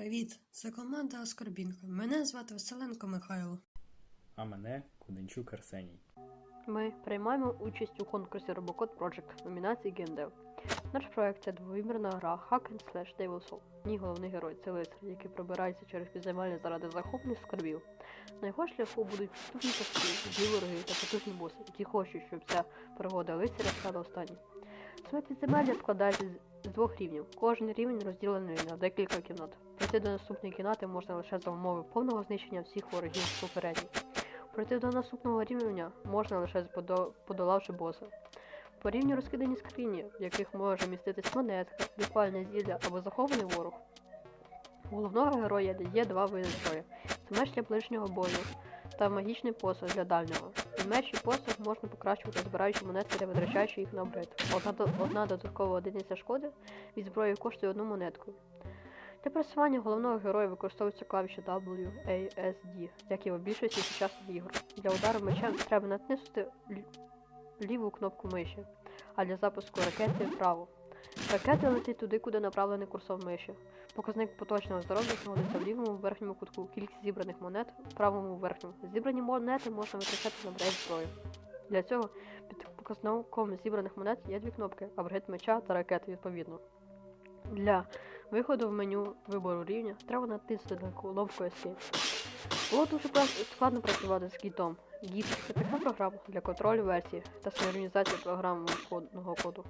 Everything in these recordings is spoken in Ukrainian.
Привіт, це команда Аскорбінка. Мене звати Василенко Михайло. а мене Куденчук Арсеній. Ми приймаємо участь у конкурсі Robocode Project номінації GameDev. Наш проект це двовимірна гра Hack and Slash Devil Soul. Ні головний герой це лицар, який пробирається через підземелля заради захоплених скарбів. На його шляху будуть підступні пастки, злі та потужні боси, які хочуть, щоб ця пригода лицаря стала останньою. Саме підземелля складається з- двох рівнів. Кожен рівень розділений на декілька кімнат. Пройти до наступної кімнати можна лише за умови повного знищення всіх ворогів попередніх. Пройти до наступного рівня можна лише подолавши боса. По рівню розкидані скрині, в яких може міститись монетка, лікувальне зілля або захований ворог. У головного героя є два види зброї: це меч для ближнього бою та магічний посох для дальнього. І меч і посох можна покращувати, збираючи монетки та витрачаючи їх на обрит. Одна, одна додаткова одиниця шкоди від зброї коштує одну монетку. Для просування головного героя використовуються клавіші W, A, S, D, як і в більшості сучасних ігор. Для удару мечем треба натиснути ліву кнопку миші, а для запуску ракети праву. Ракета летить туди, куди направлений курсор миші. Показник поточного здоров'я знаходиться в лівому верхньому кутку, кількість зібраних монет в правому верхньому. Зібрані монети можна витрачати на брейд зброю. Для цього під показником зібраних монет є дві кнопки апгрейд меча та ракети відповідно. Для виходу в меню вибору рівня треба натиснути на кнопку Escape. Було дуже складно працювати з гітом. Git – це така програма для контролю версії та синхронізації програмного коду.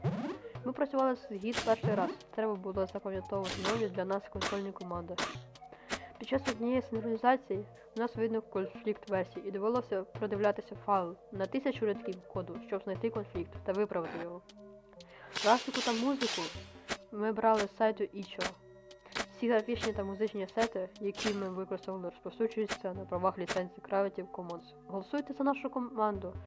Ми працювали з Git перший раз. Треба було запам'ятовувати нові для нас консольні команди. Під час однієї синхронізації у нас виник конфлікт версій і довелося продивлятися файл на тисячу рядків коду, щоб знайти конфлікт та виправити його. Графіку та музику ми брали з сайту Itch.io. Всі графічні та музичні сети, які ми використовували, розповсюджуються на правах ліцензії Creative Commons. Голосуйте за нашу команду